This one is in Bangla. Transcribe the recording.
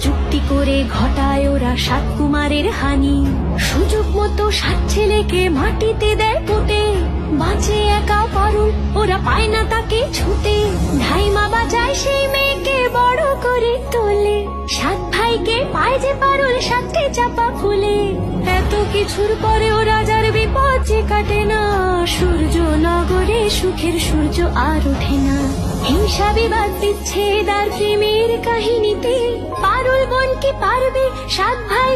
যুক্তি করে ঘটায় ওরা সাত কুমারের হানি। সুযোগ মতো সাত ছেলেকে মাটিতে দেয় পুঁতে। বাঁচে একা পারুল, ওরা পায় না তাকে ছুতে। ধাইমা বাজায় সেই মেয়েকে বড় করে তোলে। সাত ভাইকে পায় যে পারুল সাতটি চাপা ফুলে এত কিছুর পরে ও রাজার বিপদ যে কাটে না। সূর্য নগরে সুখের সূর্য আর ওঠে না। হিংসা বিবাদ বিচ্ছেদ আর প্রেমের কাহিনীতে। কি পারবে? সাত ভাই